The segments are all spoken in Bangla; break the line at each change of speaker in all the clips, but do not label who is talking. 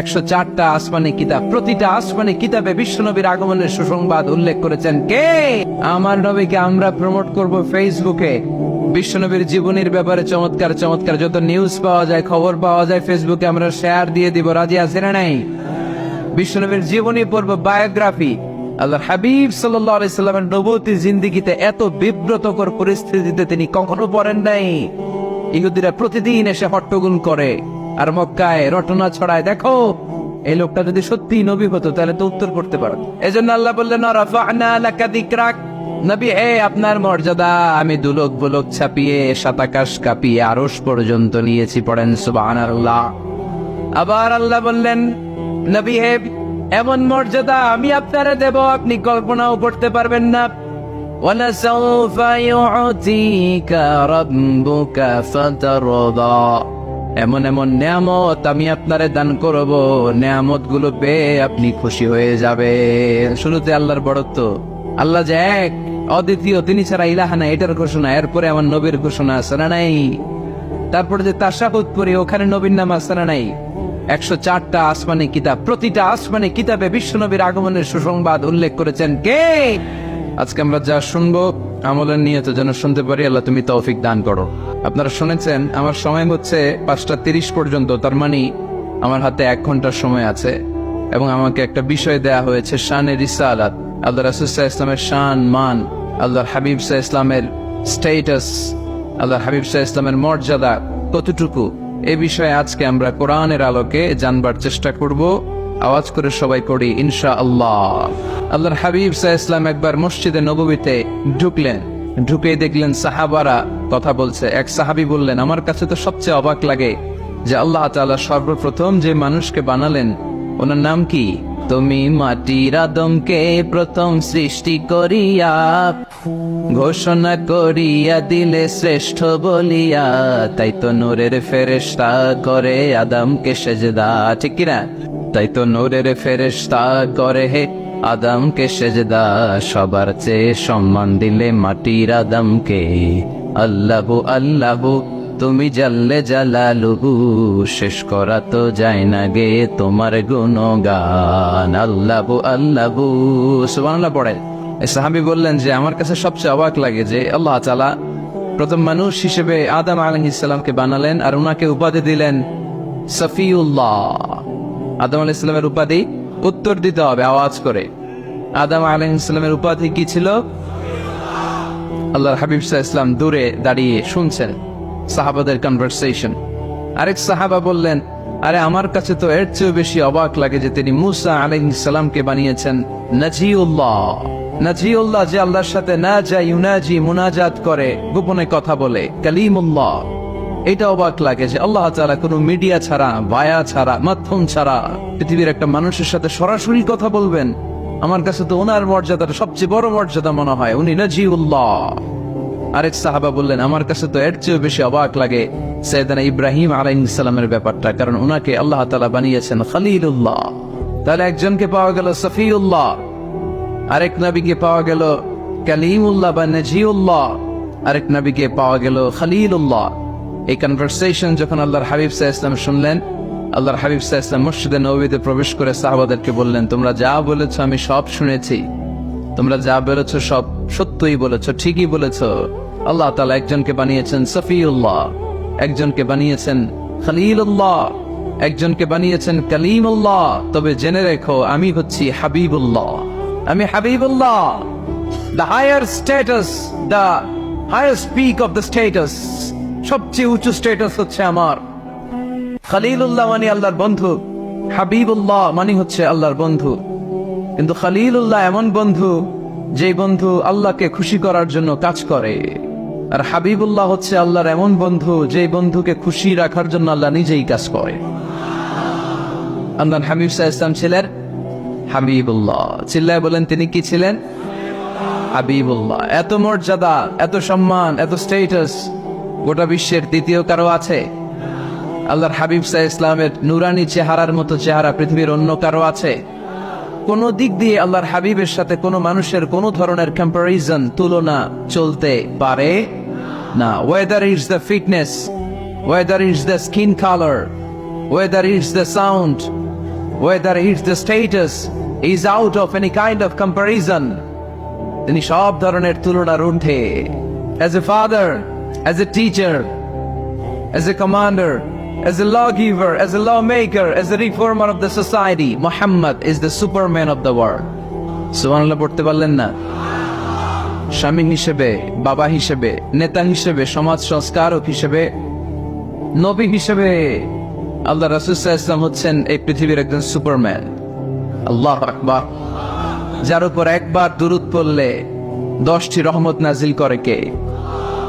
একশো চারটা আসমানি কিতাব। প্রতিটা আসমানি কিতাবে বিশ্বনবীর আগমনের সুসংবাদ উল্লেখ করেছেন কে? আমার নবীকে আমরা প্রমোট করব ফেসবুকে বিশ্বনবীর জীবনীর ব্যাপারে চমৎকার চমৎকার যত নিউজ পাওয়া যায়, খবর পাওয়া যায় ফেসবুকে আমরা শেয়ার দিয়ে দিব। রাজি আছে না নাই? বিশ্বনবীর জীবনী পড়ব বায়োগ্রাফি আল্লাহ হাবিব সাল্লামের নবতী জিন্দিগিতে এত বিব্রতকর পরিস্থিতিতে তিনি কখনো পড়েন নাই। ইহুদিরা প্রতিদিন এসে হট্টগোল করে। আর মক্কায় রটনা ছড়ায় দেখো এই লোকটা যদি সত্যি নবী হতো তাহলে তো উত্তর করতে পারত এজন্য আল্লাহ বললেন রাফা'না লাকা যিকরাক নবী হে আপনার মর্যাদা আমি দুলোক বুলোক ছাপিয়ে সাতাকাশ কাঁপিয়ে আরশ পর্যন্ত নিয়েছি পড়েন সুবহানাল্লাহ আবার আল্লাহ বললেন নবী হে এমন মর্যাদা আমি আপনারা দেব আপনি কল্পনাও করতে পারবেন না ولسوف يعطيك ربك فترضى এমন এমন নিয়ামত আমি আপনারে দান করব। নিয়ামতগুলো পেয়ে আপনি খুশি হয়ে যাবেন। শুরুতে আল্লাহর বড়ত্ব। আল্লাহ যে এক, অদ্বিতীয়, তিনি ছাড়া ইলাহা নাই, এটার ঘোষণা। এরপরে আমার নবীর ঘোষণা না নাই? তারপরে যে তাসাহুদ পড়ি, ওখানে নবীর নাম আছে না নাই? একশো চারটা আসমানি কিতাব। প্রতিটা আসমানি কিতাবে বিশ্বনবীর আগমনের সুসংবাদ উল্লেখ করেছেন কে? আজকে আমরা যা শুনব, আমলের নিয়ে তো যেন শুনতে পারি, আল্লাহ তুমি তৌফিক দান করো। আপনারা শুনেছেন, আমার সময় হচ্ছে পাঁচটা তিরিশ পর্যন্ত, তার মানে আমার হাতে এক ঘণ্টার সময় আছে। এবং আমাকে একটা বিষয় দেয়া হয়েছে শানের রিসালাত। আল্লাহ রাসুসাহ ইসলামের শান, মান আল্লাহ হাবিব সাহ ইসলামের স্টেটাস আল্লাহ হাবিব সাহ ইসলামের মর্যাদা কতটুকু? এ বিষয়ে আজকে আমরা কোরআনের আলোকে জানবার চেষ্টা করব। আওয়াজ করে সবাই করি ইনশা আল্লাহ আল্লাহর হাবিব সাহ ইসলাম একবার মসজিদে নবীতে ঢুকলেন। ঢুকে দেখলেন সাহাবারা কথা বলছে। এক সাহাবি বললেন, আমার কাছে তো সবচেয়ে অবাক লাগে যে আল্লাহ তালা সর্বপ্রথম যে মানুষকে বানালেন, ওনার নাম কি? তুমি মাটির আদমকে প্রথম সৃষ্টি করিয়া, ঘোষণা করিয়া দিলে শ্রেষ্ঠ বলিয়া, তাই তো নূরের ফেরেশতা করে আদমকে সেজদা। ঠিক কিনা? তাই তো নূরের ফেরেশতা করে হে আদমকে সেজদা, সবার চেয়ে সম্মান দিলে মাটির আদমকে। আল্লাহু আল্লাহু, তুমি জাল্লে জালালুহু, শেষ করা তো যায় না গে তোমার গুণগান। আল্লাহু আল্লাহু, সুবহানাল্লাহ পড়ে। সাহাবী বললেন যে, আমার কাছে সবচেয়ে অবাক লাগে যে, আল্লাহ তাআলা প্রথম মানুষ হিসেবে আদম আলাইহিস বানালেন আর ওনাকে উপাধি দিলেন সফিউল্লাহ। আদম আলাইহিস উপাধি উত্তর দিতে হবে, আওয়াজ করে। আদম আলাইহিস সালামের উপাধি কি ছিল? আল্লাহর হাবিব ইসলাম দূরে দাঁড়িয়ে শুনছেন সাহাবাদের কনভারসেশন আরেক সাহাবা বললেন, আরে, আমার কাছে তো এর চেয়েও বেশি অবাক লাগে যে তিনি মুসা আলাইহিস সালামকে বানিয়েছেন নাজিউল্লাহ। নাজিউল্লাহ যে আল্লাহর সাথে না যায় ইউনাজি মুনাজাত করে, গোপনে কথা বলে। কালিমুল্লাহ। এটা অবাক লাগে যে আল্লাহ তালা কোনো মিডিয়া ছাড়া বায়া ছাড়া, মাধ্যম ছাড়া পৃথিবীর একটা মানুষের সাথে সরাসরি কথা বলবেন। আমার কাছে তো ওনার মর্যাদাটা সবচেয়ে বড় মর্যাদা মনে হয়, উনি নাজিউল্লাহ। আরেক সাহাবা বললেন, আমার কাছে তো এর চেয়েও বেশি অবাক লাগে সৈয়দানা ইব্রাহিম আলাইহিসসালামের ব্যাপারটা, কারণ ওনাকে আল্লাহ তালা বানিয়েছেন খলিলুল্লাহ। তাহলে একজনকে পাওয়া গেল সফিউল্লাহ, আরেক নবীকে পাওয়া গেল কালিমুল্লাহ বা নাজিউল্লাহ, আরেক নবীকে পাওয়া গেল খলিলুল্লাহ। এই কনভারসেশন যখন আল্লাহর হাবিব সাহ শুনলেন, আল্লাহর হাবিব সাহ ইসলাম মসজিদে নবীতে প্রবেশ করে সাহাবাদেরকে বললেন, তোমরা যা বলেছ আমি সব শুনেছি। তোমরা যা বলেছ সব সত্যই বলেছ, ঠিকই বলেছ। আল্লাহ তালা একজনকে বানিয়েছেন সফিউল্লাহ, একজনকে বানিয়েছেন খলিলুল্লাহ, একজনকে বানিয়েছেন কালিম কালিমুল্লাহ। তবে জেনে রেখো, আমি হচ্ছি হাবিবুল্লাহ। আমি Habibullah the higher status the higher speak of the status সবচেয়ে উঁচু স্ট্যাটাস হচ্ছে আমার। খালিলুল্লাহ মানে আল্লাহর বন্ধু। হাবিবুল্লাহ মানে হচ্ছে আল্লাহর বন্ধু। কিন্তু খালিলুল্লাহ এমন বন্ধু, যে বন্ধু আল্লাহকে খুশি করার জন্য কাজ করে। আর হাবিবুল্লাহ হচ্ছে আল্লাহর এমন বন্ধু, যে বন্ধুকে খুশি রাখার জন্য আল্লাহ নিজেই কাজ করে। আল্লাহ হাবিব সাহা ইসলাম ছিলেন? হাবিবুল্লাহ। চিল্লায় বলেন, তিনি কি ছিলেন? হাবিবুল্লাহ। এত মর্যাদা, এত সম্মান, এত স্টেটাস গোটা বিশ্বের দ্বিতীয় কারও আছে? আল্লাহর হাবিব সাহ ইসলামের নুরানি চেহারার মতো চেহারা পৃথিবীর অন্য কারও আছে? কোন দিক দিয়ে আল্লাহর হাবিবের সাথে কোনো মানুষের কোনো ধরনের কম্পারিজন তুলনা চলতে পারে? না। Weather is the fitness weather is the skin colour weather is the sound weather it's the status is out of any kind of comparison. তিনি সব ধরনের তুলনার ঊর্ধ্বে। As A father as a teacher, as a commander, as a lawgiver, as a lawmaker, as a reformer of the society. Muhammad is the superman of the world. সুবহানাল্লাহ পড়তে পারলেন না? স্বামী হিসেবে, বাবা হিসেবে, নেতা হিসেবে, সমাজ সংস্কারক হিসেবে, নবী হিসেবে আল্লাহ রাসুসাহ ইসলাম হচ্ছেন এই পৃথিবীর একজন সুপারম্যান। আল্লাহ আকবার। যার উপর একবার দুরুদ পড়লে দশটি রহমত নাজিল করে কে?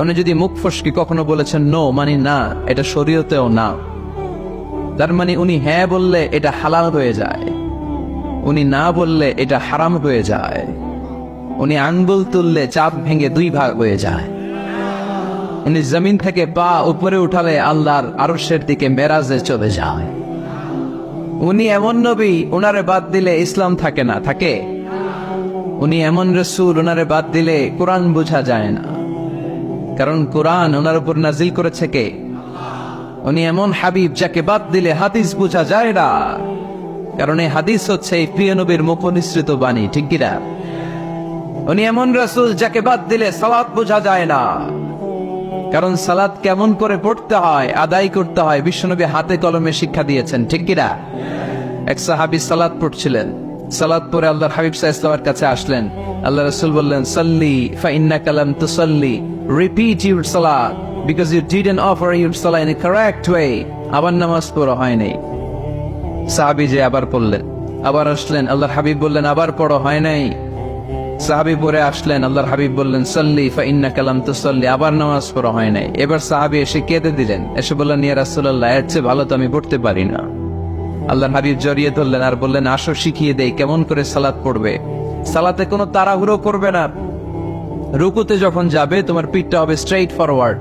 উনি যদি মুখ ফসকি কখনো বলেছেন, নো মানে না, এটা শরীয়তেও না। তার মানে উনি হ্যাঁ বললে এটা হালাল হয়ে যায়। উনি না বললে এটা হারাম হয়ে যায়। উনি আঙ্গুল তুললে চাপ ভেঙে দুই ভাগ হয়ে যায়। উনি জমিন থেকে পা উপরে উঠালে আল্লাহর আরশের দিকে মেরাজে চলে যায়। উনি এমন নবী ওনারে বাদ দিলে ইসলাম থাকে না, থাকে? উনি এমন রসুল ওনারে বাদ দিলে কোরআন বোঝা যায় না। কারণ কোরআন ওনার উপর নাজিল করেছে কে? উনি এমন হাবিব যাকে বাদ দিলে হাদিস বোঝা যায় না। কারণ এই হাদিস হচ্ছে এই প্রিয় নবীর মুখ নিঃসৃত বাণী, ঠিক কিনা? উনি এমন রাসুল যাকে বাদ দিলে সালাত বোঝা যায় না। কারণ সালাদ কেমন করে পড়তে হয়, আদায় করতে হয়, বিশ্বনবী হাতে কলমে শিক্ষা দিয়েছেন, ঠিক কিনা? এক সাহাবি সালাদ পড়ছিলেন। সালাদ পরে আল্লাহর হাবিব সাহা ইসলামের কাছে আসলেন। আল্লাহ রসুল বললেন, সাল্লি ফাইন্না কালাম তুসাল্লি। রিপিট ইউর সালা because you didn't offer your সালা ইন কারেক্ট ওয়ে আবার নামাজ পড়া হয় নাই। সাহাবি যে আবার পড়লেন, আবার আসলেন, আল্লাহর হাবিব বললেন, আবার পড়ো হয় নাই। সাহাবি পরে আসলেন, আল্লাহর হাবিব বললেন, সাল্লি ফাইন্না কালাম তো সাল্লি আবার নামাজ পড়া হয় নাই। এবার সাহাবি এসে কেঁদে দিলেন, এসে বললেন, ইয়া রাসূলুল্লাহ, এর চেয়ে ভালো তো আমি পড়তে পারি না। আল্লাহর হাবিব জড়িয়ে ধরলেন আর বললেন, আসো শিখিয়ে দেই, কেমন করে সালাত পড়বে। সালাতে কোনো তাড়াহুড়ো করবে না। রুকুতে যখন যাবে, তোমার পিঠটা হবে স্ট্রেইট ফরওয়ার্ড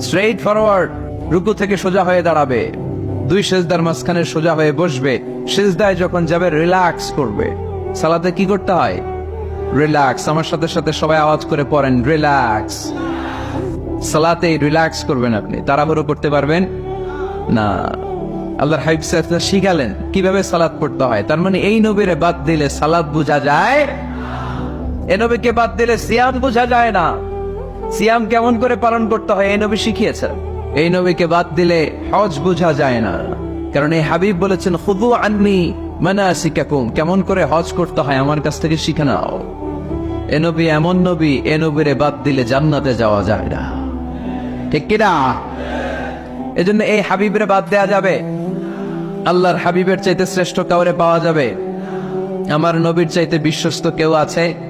স্ট্রেইট ফরওয়ার্ড রুকু থেকে সোজা হয়ে দাঁড়াবে। দুই সেজদার মাঝখানে সোজা হয়ে বসবে। সেজদায় যখন যাবে রিল্যাক্স করবে। সালাতে কি করতে হয়? রিল্যাক্স আমার সাথে সাথে সবাই আওয়াজ করে পড়েন রিল্যাক্স সালাতে রিল্যাক্স করবেন আপনি। তাড়াহুড়ো করতে পারবেন? না। আল্লাহর সাহেব শিখালেন, কীভাবে সালাদ পড়তে হয়। তার মানে এই নবীরে বাদ দিলে সালাদ বোঝা যায় এ নবীকে বাদ দিলে সিয়াম বোঝা যায় না। সিয়াম কেমন করে পালন করতে হয় এই নবী শিখিয়েছেন। এই নবীকে বাদ দিলে হজ বোঝা যায় না। কারণ এই হাবিব বলেছেন খুদু আননি মানাসিকাকুম। কেমন করে হজ করতে হয়, আমার কাছ থেকে শিখে নাও। এ নবী এমন নবী, এ নবীরে বাদ দিলে জান্নাতে যাওয়া যায় না। ঠিক কিনা? এজন্য এই হাবিবের বাদ দেয়া যাবে। আল্লাহর হাবিবের চাইতে শ্রেষ্ঠ কাউরে পাওয়া যাবে। আমার নবীর চাইতে বিশ্বস্ত কেউ আছে?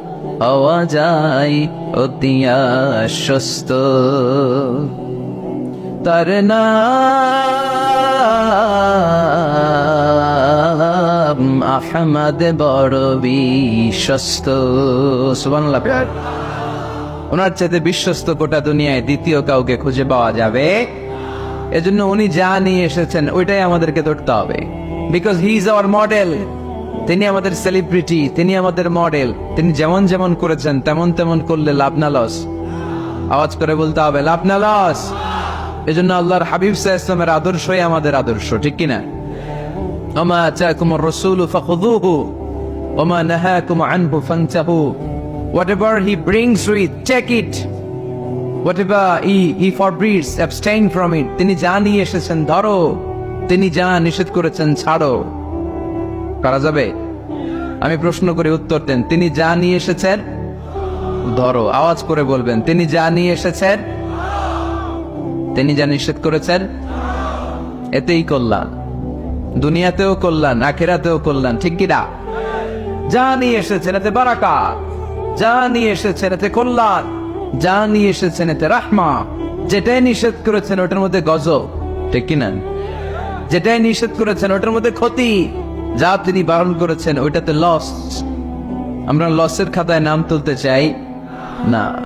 হওয়া যায়, অতি আশ্বস্ত। তার নাম আহমদ বড় বিশ্বস্ত। ওনার চাইতে বিশ্বস্ত গোটা দুনিয়ায় দ্বিতীয় কাউকে খুঁজে পাওয়া যাবে। এজন্য উনি যা নিয়ে এসেছেন, ওইটাই আমাদেরকে ধরতে হবে। Because he is our model তিনি আমাদের সেলিব্রিটি তিনি আমাদের মডেল তিনি যেমন যেমন করেছেন, তেমন তেমন করলে লাভ না লস আওয়াজ করে বলতে হবে, লাভ না লস এজন্য আল্লাহর হাবিব সাহা ইসলামের আদর্শই আমাদের আদর্শ, ঠিক কিনা? ওমা আচাকুম রসুল ফাখুদুহু ওমা নাহাকুম আনহু ফানতাহু। Whatever he brings with take it. Whatever he he forbids, abstain from it তিনি যা নিয়ে এসেছেন, ধরো। তিনি যা নিষেধ করেছেন, ছাড়ো। করা যাবে? আমি প্রশ্ন করে উত্তর দেন। তিনি যা নিয়ে এসেছেন, ধরো, আওয়াজ করে বলবেন, তিনি যা নিয়ে এসেছেন, তিনি যা নিষেধ করেছেন, এতেই কল্যাণ। দুনিয়াতেও কল্যাণ, আখেরাতেও কল্যাণ, ঠিক কিনা? যা নিয়ে এসেছেন, এতে বারাকা। যা নিয়ে এসেছেন, এতে কল্যাণ। যা নিয়ে এসেছেন, এতে রাহমা। যেটাই নিষেধ করেছেন, ওটার মধ্যে গজব, ঠিক কিনা? যেটাই নিষেধ করেছেন, ওটার মধ্যে ক্ষতি। যা তিনি বারণ করেছেন, ওইটাতে লস আমরা লসের খাতায় নাম তুলতে চাই? না।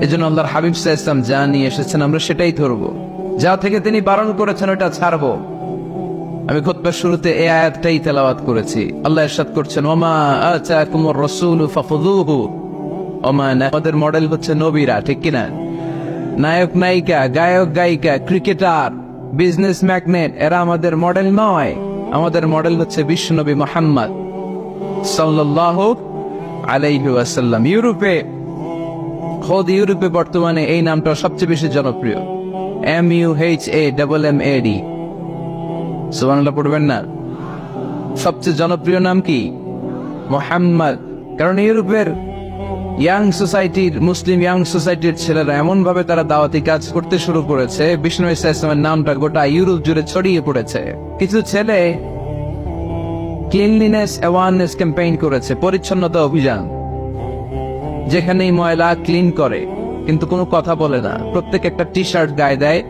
এজন্য আল্লাহর হাবিব সাহা ইসলাম যা নিয়ে এসেছেন, আমরা সেটাই ধরবো। যা থেকে তিনি বারণ করেছেন ওটা ছাড়বো। আমি খুতবার শুরুতে এই আয়াতটাই তেলাওয়াত করেছি। আল্লাহ ইরশাদ করছেন, ওমা আতাকুমুর রাসূলু ফাখুযুহু। ওমা আমাদের মডেল হচ্ছে নবীরা, ঠিক কিনা? নায়ক, নায়িকা, গায়ক, গায়িকা, ক্রিকেটার, বিজনেস ম্যাগনেট, এরা আমাদের মডেল নয়। আমাদের মডেল হচ্ছে বিশ্বনবী মোহাম্মদ সাল্লাল্লাহু আলাইহি ওয়াসাল্লাম। ইউরোপে, খোদ ইউরোপে বর্তমানে এই নামটা সবচেয়ে বেশি জনপ্রিয়। M U H A double M A D সুবহানাল্লাহ, পড়বেন না। সবচেয়ে জনপ্রিয় নাম কি? মোহাম্মদ। কারণ ইউরোপের ইয়াং সোসাইটির মুসলিম ইয়াং সোসাইটির ছেলেরা এমন ভাবে তারা দাওয়াতি কাজ করতে শুরু করেছে। বিষ্ণু ইসলামের নামটা গোটা ইউরোপ জুড়ে ছড়িয়ে পড়েছে। কিছু ছেলে ক্লিনলিনেস অ্যাওয়ারনেস ক্যাম্পেইন করেছে, পরিচ্ছন্নতা অভিযান, যেখানেই ময়লা ক্লিন করে, কিন্তু কোনো কথা বলে না। প্রত্যেক একটা টি শার্ট গায়ে দেয়,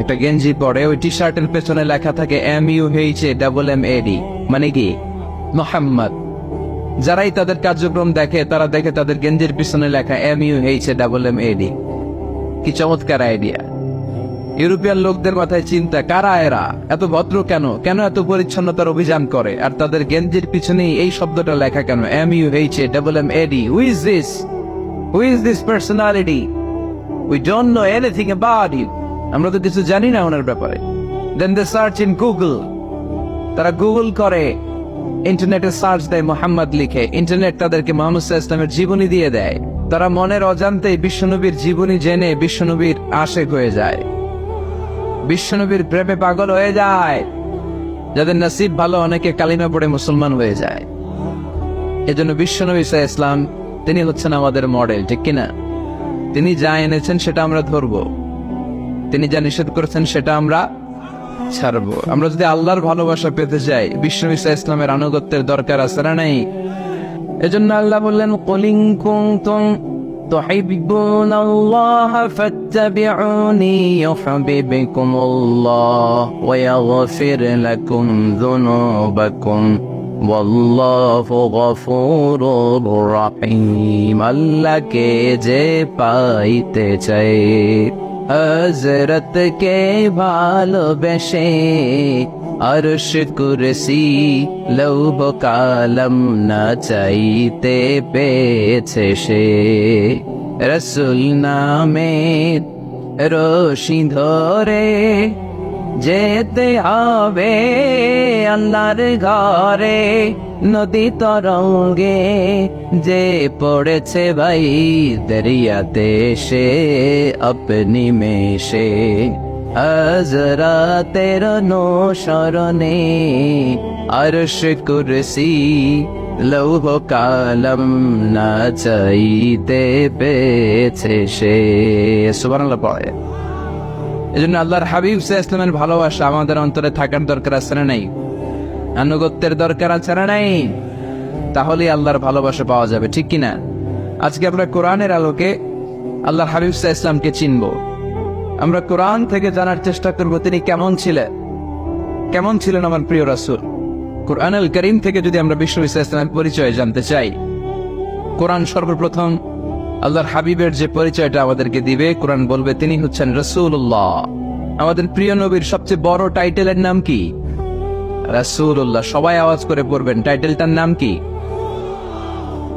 একটা গেঞ্জি পরে, ওই টি শার্টের পেছনে লেখা থাকে M U H A double M A D মানে কি? মোহাম্মদ। যারাই তাদের কার্যক্রম দেখে, তারা দেখে তাদের গেঞ্জির পিছনে লেখা M U H A double M A D কি চমৎকার আইডিয়া ইউরোপিয়ান লোকদের মাথায় চিন্তা, কারা এরা? এত ভদ্র কেন? কেন এত পরিচ্ছন্নতার অভিযান করে? আর তাদের গেঞ্জির পিছনেই এই শব্দটা লেখা কেন? M U H A double M A D who is this who is this personality we don't know anything about you আমরা তো কিছু জানি না ওনার ব্যাপারে। Then they search in Google তারা গুগল করে। ইন্টারনেটে সার্চ দেয় মোহাম্মদ লিখে। ইন্টারনেট তাদেরকে মোহাম্মদ ইসলামের জীবনী দিয়ে দেয়। তারা মনের অজান্তেই বিশ্বনবীর জীবনী জেনে বিশ্বনবীর আশেক হয়ে যায়। বিশ্বনবীর প্রেমে পাগল হয়ে যায়, যাদের নসিব ভালো অনেকে কালিমা পড়ে মুসলমান হয়ে যায়। এজন্য বিশ্বনবী আলাইহি ইসলাম তিনি হচ্ছেন আমাদের মডেল, ঠিক কিনা? তিনি যা এনেছেন সেটা আমরা ধরবো। তিনি যা নিষেধ করেছেন সেটা আমরা ছাড়বো আমরা যদি আল্লাহর ভালোবাসা পেতে চাই বিষ্ণু ইসা ইসলামের আনুগত্যের দরকার আছে না নাই এজন্য আল্লাহ বললেন কলিং কুনতুম تحبون الله فاتبعوني يحببكم الله ويغفر لكم ذنوبكم والله غفور رحيم আল্লাহ কে যে পাইতে চাই হজরত কে ভালোবেসে আরশ কুরসি লৌহ কালম না চাইতে পেয়েছে সে রসুল নামে রশি ধরে যেতে হবে আল্লাহর ঘরে নদী তরঙ্গে যে পড়েছে ভাই দরিয়াতে সে আপনি মেশে। হজরতের নো শরণে আরশ কুরসি লৌহ কালম না চাইতে পেয়েছে সে। সুবহানাল্লাহ পড়ে। এই জন্য আল্লাহর হাবিব সাহ ইসলামের ভালোবাসা আমাদের অন্তরে থাকার দরকার আছে না নাই? আনুগত্যের দরকার আছে না নাই? তাহলে আল্লাহর ভালোবাসা পাওয়া যাবে, ঠিক কিনা? আজকে আমরা কোরআনের আলোকে আল্লাহর হাবিব ইসলামকে চিনব। আমরা কোরআন থেকে জানার চেষ্টা করব, তিনি কেমন ছিলেন? কেমন ছিলেন আমার প্রিয় রাসূল? কোরআন আল করিম থেকে যদি আমরা বিশ্ব ইসা ইসলামের পরিচয় জানতে চাই, কোরআন সর্বপ্রথম আল্লাহর হাবিবের যে পরিচয়টা আমাদেরকে দিবে, কোরআন বলবে, তিনি হচ্ছেন রসুল্লাহ আমাদের প্রিয় নবীর সবচেয়ে বড় টাইটেলের নাম কি? রসুল্লাহ সবাই আওয়াজ করে পড়বেন। টাইটেলটার নাম কি?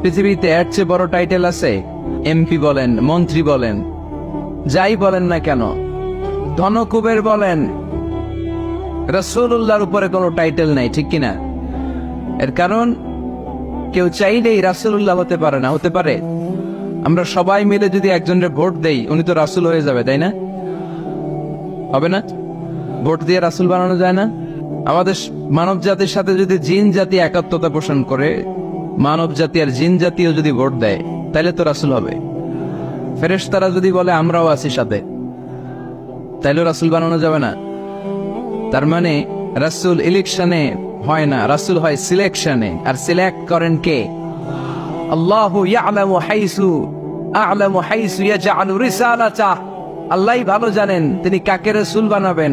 পৃথিবীতে এর চেয়ে বড় টাইটেল আছে? এমপি বলেন, মন্ত্রী বলেন, যাই বলেন না কেন, ধনকুবের বলেন রসুল্লাহর উপরে কোনো টাইটেল নাই, ঠিক কিনা? এর কারণ, কেউ চাইলেই রাসুল্লাহ হতে পারে না, হতে পারে। আমরা সবাই মিলে যদি একজনের ভোট দেই, উনি তো রাসুল হয়ে যাবে, তাই না? হবে না? ভোট দিয়ে রাসুল বানানো যায় না? আমাদের মানব জাতির সাথে যদি জিন জাতি একাত্মতা পোষণ করে, মানব জাতি আর জিন জাতিও যদি ভোট দেয় তাহলে তো রাসুল হবে। ফেরেশ তারা যদি বলে, আমরাও আছি সাথে, তাইলেও রাসুল বানানো যাবে না। তার মানে রাসুল ইলেকশনে হয় না, রাসুল হয় সিলেকশনে আর সিলেক্ট করেন কে? আল্লাহু ইয়ালামু হাইসু, আ'লামু হাইসু ইয়াজআলু রিসালাতাহ। আল্লাহই ভালো জানেন তিনি কাকে রাসূল বানাবেন।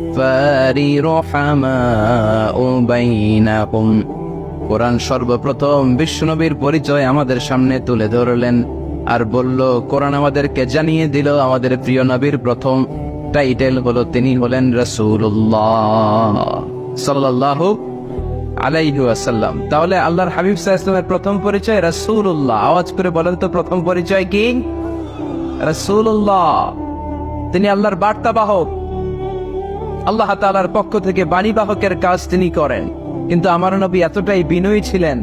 الكفار رحماء بينهم কোরআন সর্বপ্রথম বিশ্বনবীর পরিচয় আমাদের সামনে তুলে ধরলেন আর বলল কোরআন আমাদেরকে জানিয়ে দিল আমাদের প্রিয় নবীর প্রথম টাইটেল হলো তিনি হলেন রসুল্লাহ সাল্লাল্লাহু আলাইহি ওয়াসাল্লাম তাহলে আল্লাহর হাবিব সাল্লামের প্রথম পরিচয় রাসূলুল্লাহ আওয়াজ করে বলেন তো প্রথম পরিচয় কি রাসূলুল্লাহ তিনি আল্লাহর বার্তা বাহক আল্লাহ তাআলার পক্ষ থেকে বাণী বাহকের কাজ তিনি করেন। কিন্তু আমার নবী এতটাই বিনয়ী ছিলেন,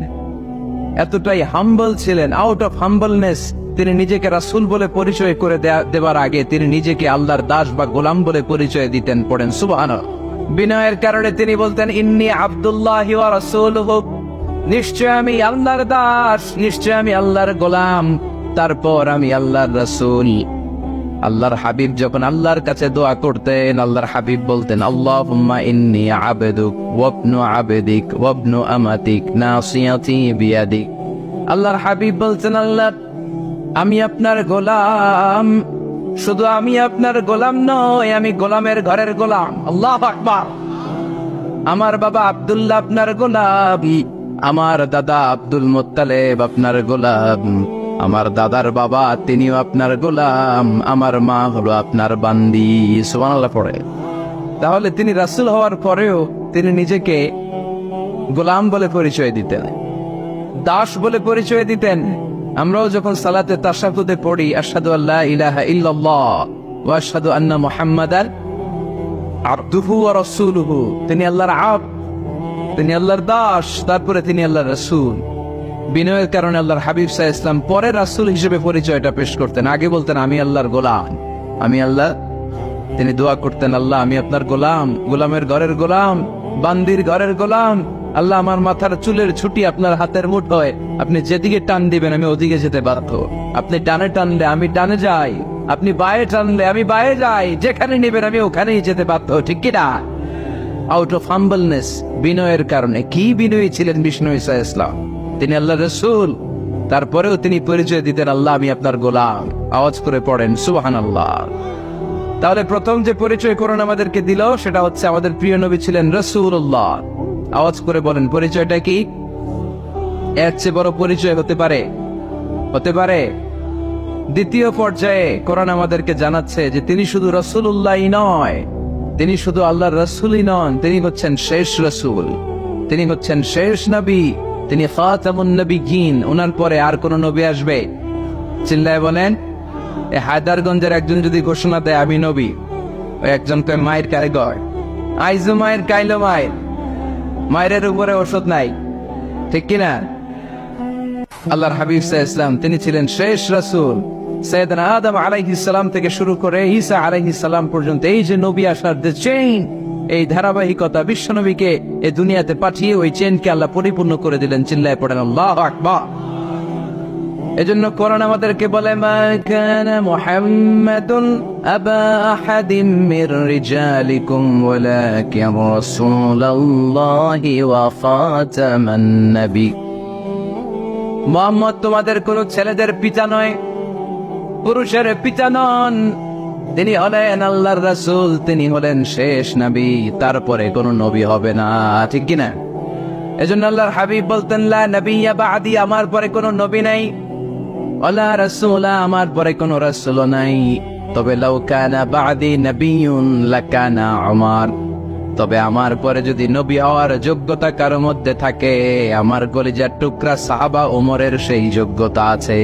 এতটাই হাম্বল ছিলেন আউট অফ হাম্বলনেস তিনি নিজেকে রাসূল বলে পরিচয় করে দেওয়ার আগে তিনি নিজেকে আল্লাহর দাস বা গোলাম বলে পরিচয় দিতেন, পড়েন সুবহান বিনয়ের কারণে তিনি বলতেন, ইন্নি আব্দুল্লাহ ওয়া রাসূলুহু। নিশ্চয় আমি আল্লাহর দাস, নিশ্চয় আমি আল্লাহর গোলাম। তারপর আমি আল্লাহর রাসূল। আল্লাহর হাবিব যখন আল্লাহর কাছে দোয়া করতেন, আল্লাহর হাবিব বলতেন, আল্লাহুম্মা ইন্নি আবেদুক আমাতিক আল্লাহর হাবিব বলতেন, আল্লাহ, আমি আপনার গোলাম। শুধু আমি আপনার গোলাম নয়, আমি গোলামের ঘরের গোলাম। আল্লাহ আকবার। আমার বাবা আব্দুল্লাহ আপনার গোলাম, আমার দাদা আব্দুল মোত্তালেব আপনার গোলাম। আমার দাদার বাবা, তিনিও আপনার গোলাম। আমার মা হলো আপনার বান্দি। সুবহানাল্লাহ পড়ে। তাহলে তিনি রাসুল হওয়ার পরেও তিনি নিজেকে গোলাম বলে পরিচয় দিতেন। দাস বলে পরিচয় দিতেন। আমরাও যখন সালাতে তাশাহুদে পড়ি আসাদু আল্লাহ ইলাহা ইল্লাল্লাহ ওয়া আশহাদু আন্না মুহাম্মাদান আব্দুহু ওয়া রাসূলুহু। তিনি আল্লাহর আব, তিনি আল্লাহর দাস, তারপরে তিনি আল্লাহর রাসূল। বিনয়ের কারণে আল্লাহর হাবিব সাহ ইসলাম পরে রাসূল হিসেবে পরিচয়টা পেশ করতেন। আগে বলতেন, আমি আল্লাহর গোলাম। আমি আল্লাহ? তিনি দোয়া করতেন, আল্লাহ, আমি আপনার গোলাম। গোলামের ঘরের গোলাম, বান্দির ঘরের গোলাম। আল্লাহ, আমার মাথার চুলের ছুটি আপনার হাতের মুঠোয় আপনি যেদিকে টান দিবেন, আমি ওদিকে যেতে বাধ্য। আপনি ডানে টানলে আমি টানে যাই। আপনি বায়ে টানলে আমি বায়ে যাই। যেখানে নেবেন, আমি ওখানেই যেতে বাধ্য। ঠিক কিনা আউট অফ হাম্বলনেস বিনয়ের কারণে। কি বিনয়ী ছিলেন বিষ্ণু ইসা ইসলাম? তিনি আল্লাহ রসুল। তারপরেও তিনি পরিচয় দিতেন, আল্লাহ, আমি আপনার গোলাম। আওয়াজ করে পড়েন সুবাহান আল্লাহ তাহলে প্রথম যে পরিচয় করোনা আমাদেরকে দিল, সেটা হচ্ছে আমাদের প্রিয় নবী ছিলেন রসুল্লাহ আওয়াজ করে বলেন, পরিচয়টা কি? এর চেয়ে বড় পরিচয় হতে পারে হতে পারে দ্বিতীয় পর্যায়ে কোরআন আমাদেরকে জানাচ্ছে যে তিনি শুধু রসুল্লাহ নয়, তিনি শুধু আল্লাহ রসুলই নন, তিনি হচ্ছেন শেষ রসুল, তিনি হচ্ছেন শেষ নবী। তিনি ওনার পরে আর কোন নবী আসবে। চিল্লায় বলেন হায়দারগঞ্জের একজন যদি ঘোষণা দেয়, আমি নবী একজন কয়, মায়ের কারিগর আইজু মায়ের কাইলো মায়ের। মায়ের উপরে ওষুধ নাই। ঠিক কিনা আল্লাহর হাবিব সাহ ইসলাম তিনি ছিলেন শেষ রাসূল। সৈয়দনা আদম আলাইহিস থেকে শুরু করে ঈসা আলাইহিস পর্যন্ত, এই যে নবী আসার যে চেইন এই ধারাবাহিকতা বিশ্ব নবীকে এই দুনিয়াতে পাঠিয়ে ওই চেইনকে আল্লাহ পরিপূর্ণ করে দিলেন, চিল্লায় পড়েন, আল্লাহ আকবার। এজন্য কোরআন আমাদেরকে বলে মোহাম্মদ তোমাদের কোন ছেলেদের পিতা নয়, পুরুষের পিতা নন। তিনি হলেন আল্লাহর রাসূল, তিনি হলেন শেষ নবী, তারপরে কোন নবী হবে না, ঠিক কিনা? এজন্য আল্লাহর হাবিব বলতেন, লা নবিয়্যা বাদি, আমার পরে কোনো নবী নাই। ওলা রাসূলা, আমার পরে কোনো রাসূল নাই। তবে লাউ কানা বাদি নবিয়ুন লাকানা উমার। তবে আমার পরে যদি নবী হওয়ার যোগ্যতা কারও মধ্যে থাকে, আমার কলিজার টুকরা সাহাবা ওমরের সেই যোগ্যতা আছে।